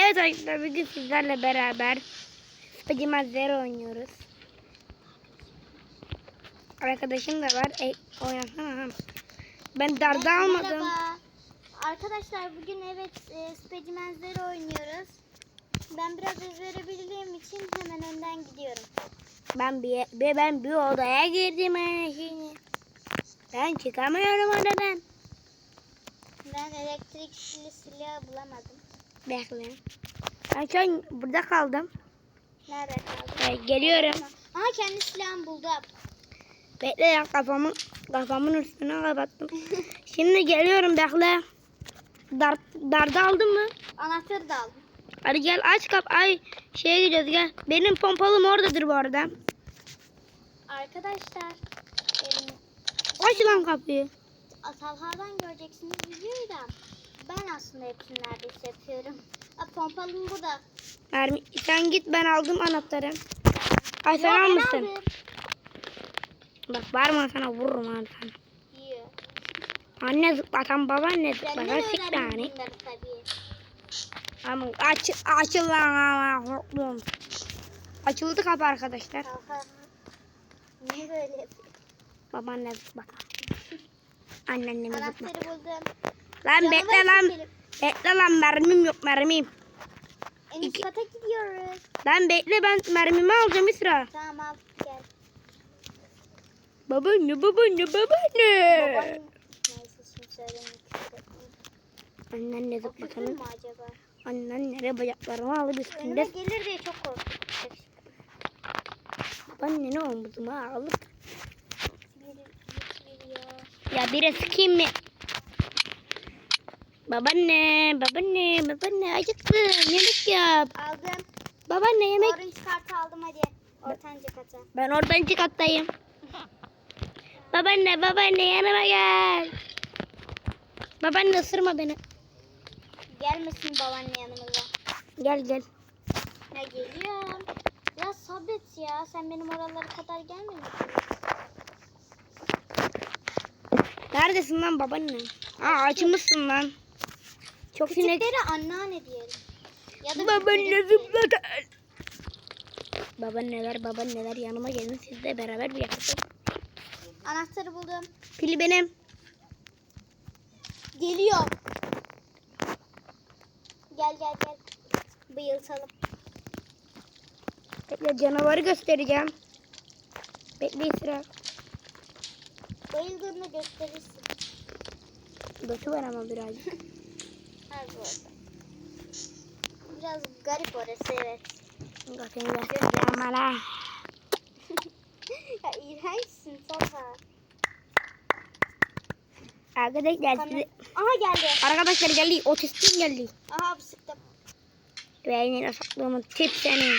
Evet arkadaşlar bugün sizlerle beraber Spiderman Zero oynuyoruz. Arkadaşım da var. E, oynasana. Ben darda almadım. Merhaba. Arkadaşlar bugün evet e, Specimen Zero oynuyoruz. Ben biraz ezbere bildiğim için hemen önden gidiyorum. Ben bir, bir ben bir odaya girdim ha şimdi. Ben çıkamıyorum odadan. Ben elektrikli silah bulamadım. Bekle. Ben şu an burada kaldım. Nerede kaldı? Evet, geliyorum. Aha kendi silahımı buldum. Bekle ya kafamı kafamın üstüne kapattım. Şimdi geliyorum bekle. Dar, darda aldın mı? Anahtarı da aldım. Hadi gel aç kap. Ay şeye gidiyoruz gel. Benim pompalım oradadır bu arada. Arkadaşlar em, Aç lan kapıyı. Talha'dan göreceksiniz videoyu da ben aslında hepsini neredeyse yapıyorum. Ha, pompalım burada. Mermi, sen git ben aldım anahtarı. Ay sen almışsın. Bak mı sana vururum abi sana. Yiyor. Anne zıplatan babaanne zıplatan sik tane. Ama aç, açıl lan ama korktum. Açıldı kapı arkadaşlar. Talha. Niye böyle yapıyor? Babaanne zıplatan. Anneannemi zıplatan. Anahtarı buldum. Lan bekle lan. çekelim. Bekle lan mermim yok mermim. Kata gidiyoruz. Lan bekle ben mermimi alacağım İsra. Tamam al gel. Babaanne babaanne babaanne. Baban... Neyse şimdi söylemek istedim. Anneanne O küfür zıplatanın. mü acaba? Anneannere bacaklarımı alıp Önüme üstünde. gelir diye çok korktum. Babaanne ne omuzuma alıp. Ya. Ya biri sıkayım mı? Babaanne, babaanne, babaanne acıktım. Yemek yap. Aldım. Babaanne yemek. Orange kartı aldım hadi. Ortanca kata. Ben oradan kattayım. Babaanne, babaanne yanıma gel. Babaanne ısırma beni. Gelmesin babaanne yanımıza. Gel gel. Ya geliyorum. Ya sabret ya. Sen benim oralara kadar gelmemişsin. Neredesin lan babaanne? Aa açmışsın lan. Çok sinek. Küçüklere anneanne diyelim. Ya da Babaanne büyükleri- zıplatan. Babaanneler, babaanneler yanıma gelin sizle beraber bir yapalım. Anahtarı buldum. Pili benim. Geliyor. Gel gel gel. Bayıltalım. Bekle canavarı göstereceğim. Bekle sıra. Bayıldığında gösterirsin. Götü var ama birazcık. Her bu arada. Biraz garip orası evet. Götünü göstereceğim bana. ya iğrençsin Talha. Arkadaşlar size... Aha geldi. Arkadaşlar geldi. Otistim geldi. Aha bu sıktım. Beynine saklığımın tip seni.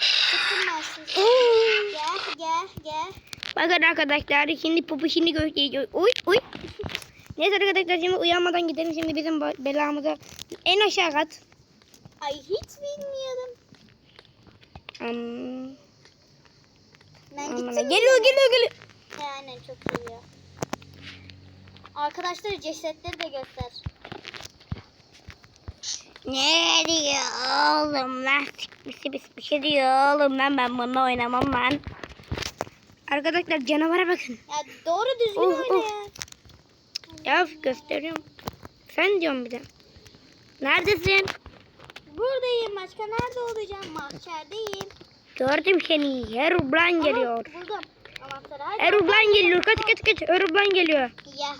Sıktım ben sizi. Gel gel gel. Bakın arkadaşlar şimdi popu şimdi göstereceğim. Uy uy. Neyse arkadaşlar şimdi uyanmadan gidelim. Şimdi bizim belamıza en aşağı kat. Ay hiç bilmiyordum. Hmm. Ben gittim. Geliyor geliyor geliyor. Yani çok geliyor. Arkadaşlar cesetleri de göster. Ne diyor oğlum lan? Pis pis bir şey diyor oğlum lan ben bununla oynamam lan. Arkadaşlar canavara bakın. Ya doğru düzgün Oh, oyna oh. ya. Ya gösteriyorum. Sen diyorum bir de. Neredesin? Buradayım. Başka nerede olacağım? Mahşerdeyim. Gördüm seni. Erublan geliyor. Aha, buldum. Anahtarı. Hadi. Erublan geliyor. Kaç kaç kaç. Erublan geliyor. Ya.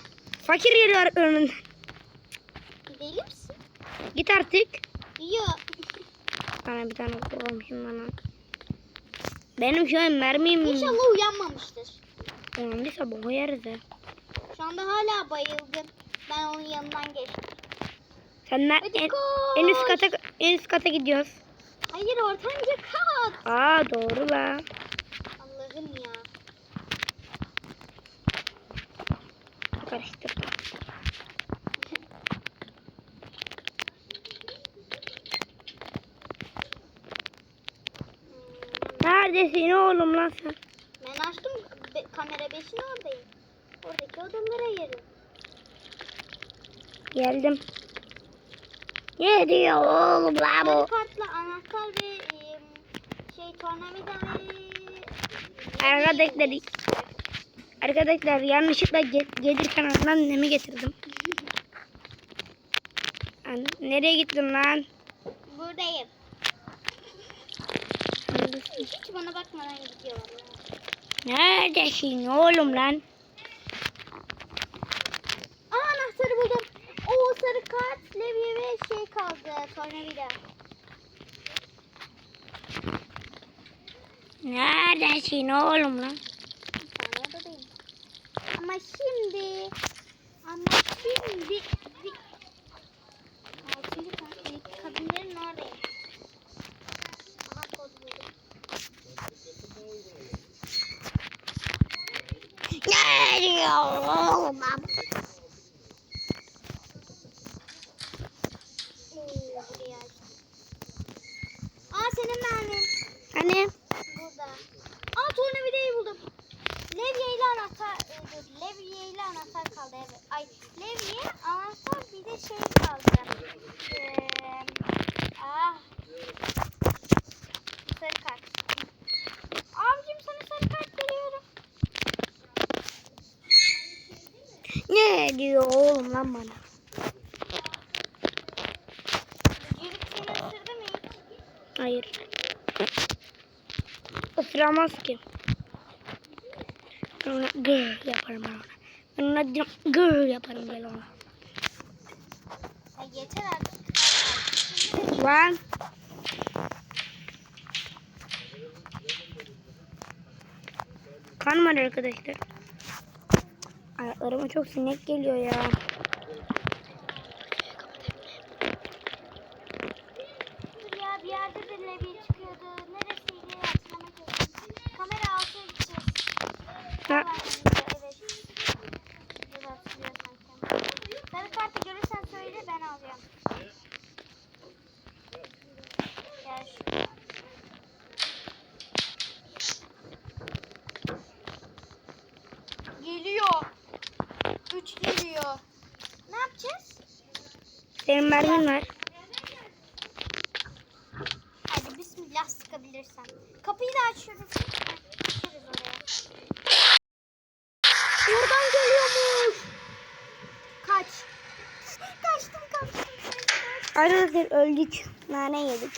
Fakir geliyor önünden. Deli misin? Git artık. Yok. Bana bir tane vurmuşum bana. Benim şu an mermim. İnşallah uyanmamıştır. Uyanmışsa boku yeriz ha. Şu anda hala bayıldım. Ben onun yanından geçtim. Sen ne, en, koş. en üst kata en üst kata gidiyoruz. Hayır ortanca kat. Aa doğru la. Allah'ım ya. Karıştır. Neredesin oğlum lan sen? Ben açtım kamera 5'in oradayım. Oradaki odalara yerim. Geldim. Ne diyor oğlum la bu? kartla anahtar ve e, şey tornavida ve Arkadaşlar, arkadaşlar yanlışlıkla ge- gelirken annemi getirdim. An- Nereye gittin lan? buradayım. Hiç bana bakmadan gidiyorlar. ya. Neredesin oğlum lan? Aa anahtarı buldum. O sarı kart, levye ve şey kaldı. Tornavida. Neredesin oğlum lan? Ama şimdi ama şimdi Altıncı kat kabinlerin oradayım. Aha kod buldum. Ne diyor oğlum lan? Oo, buraya açtım. Mermin. Hani? Burada. Aa tornavidayı buldum. Levye ile anahtar, e, dur, levye ile anahtar kaldı evet. Ay, levye, anahtar bir de şey kaldı. Ee, ah. Sarı kart. Abicim sana sarı kart veriyorum. Ne diyor oğlum lan bana? Yürük seni ısırdı mı hiç? Hayır. Isıramaz ki. Ben ona gır yaparım ben ona. Ben ona diyorum, gır yaparım ben ona. Ay yeter artık. Lan. Kan var arkadaşlar. Ayaklarıma çok sinek geliyor ya. Ya bir yerde de levye çıkıyordu. Neresiydi Sen. Sarı kartı görürsen söyle ben alacağım. Gel şuraya. Geliyor. Üç geliyor. Ne yapacağız? senin mermin var. Hadi bismillah sıkabilirsen. Kapıyı da açıyoruz. Arkadaşlar öldük. Nane yedik.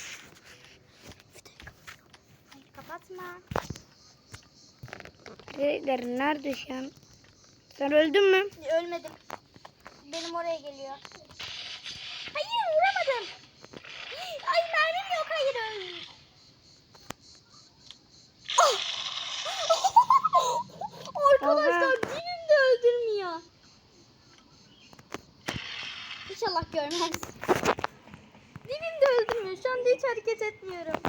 Hayır kapatma. Arkadaşlar nerede şu an? Sen öldün mü? Ölmedim. Benim oraya geliyor. Hayır vuramadım. Ay mermim yok hayır öl. Arkadaşlar Oha. dilim de öldürmüyor. İnşallah görmez. De hiç hareket etmiyorum.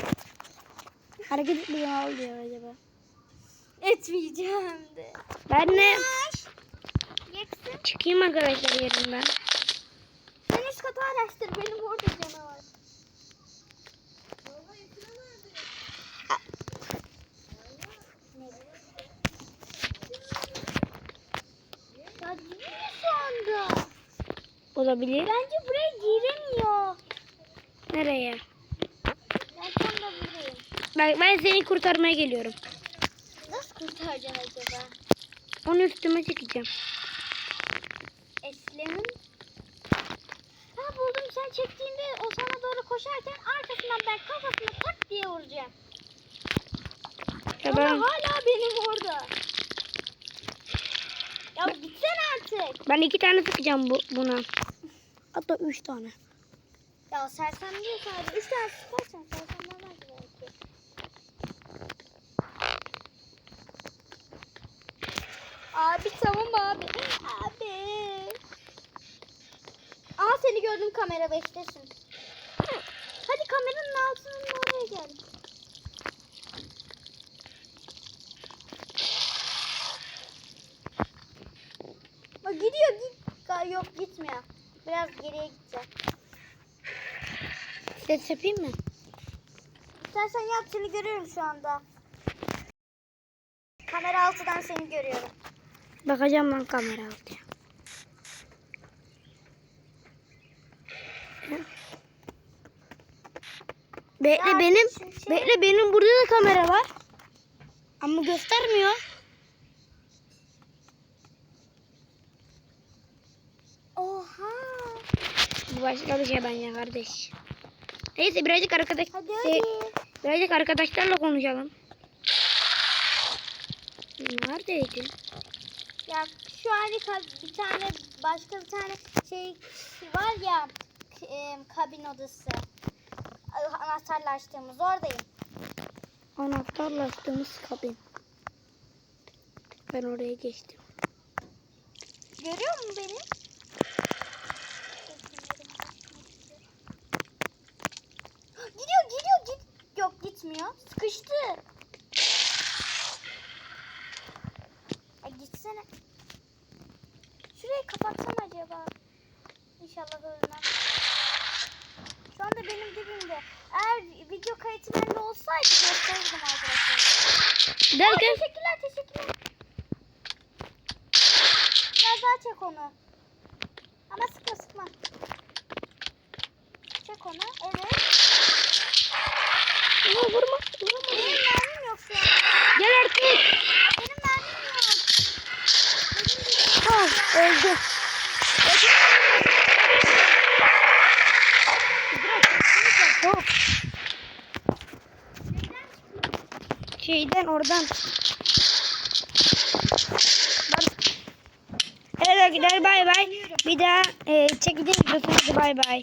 Hareket etmiyor ne oluyor acaba? Etmeyeceğim de. Ben ne? Yeksin. Çıkayım arkadaşlar yerimden. Sen üst katı araştır. Benim orada canavar. Ya gidiyor şu anda. Olabilir. Bence buraya giremiyor. Nereye? Ben tam da buradayım. Ben, ben seni kurtarmaya geliyorum. Nasıl kurtaracaksın acaba? Onu üstüme çekeceğim. Eslem'in Ha buldum sen çektiğinde o sana doğru koşarken arkasından ben kafasına tak diye vuracağım. Ya Ama ben, hala benim orada. Ya gitsene artık. ben iki tane sıkacağım bu, buna. Hatta üç tane. Ya sersem diyor sadece. Üç tane sıkarsan sersemlemez Abi tamam abi. Abi. Aa seni gördüm kamera 5'tesin. Hadi kameranın altının oraya gel. Bak gidiyor git. Yok gitmiyor. Biraz geriye gideceğim. Ses yapayım mı? İstersen yap seni görüyorum şu anda. Kamera altıdan seni görüyorum. Bakacağım ben kamera altıya. Bekle Ya, benim şey- bekle benim burada da kamera var. Ama göstermiyor. Oha. Bu başka bir şey bence kardeş. Neyse birazcık arkadaş Hadi şey, hadi. birazcık arkadaşlarla konuşalım. Neredeydin? Ya şu harika bir tane başka bir tane şey var ya e, kabin odası. Anahtarla açtığımız oradayım. Anahtarla açtığımız kabin. Ben oraya geçtim. Görüyor musun beni? Gidiyor gidiyor git. Yok gitmiyor. Sıkıştı. Kapatsam acaba? İnşallah ölmem. Şu anda benim dibimde. Eğer video kayıtı bende olsaydı gösterirdim arkadaşlar. Derken teşekkürler teşekkürler. Biraz daha çek onu. Ama sıkma sıkma. Çek onu. Evet. Ama vurma, vurma. Benim mermim yok şu an. Gel artık. Benim mermim yok. Ah, öldü. Şeyden oradan. Evet arkadaşlar bay bay. Bir daha e, çekeceğiz. Bay bay.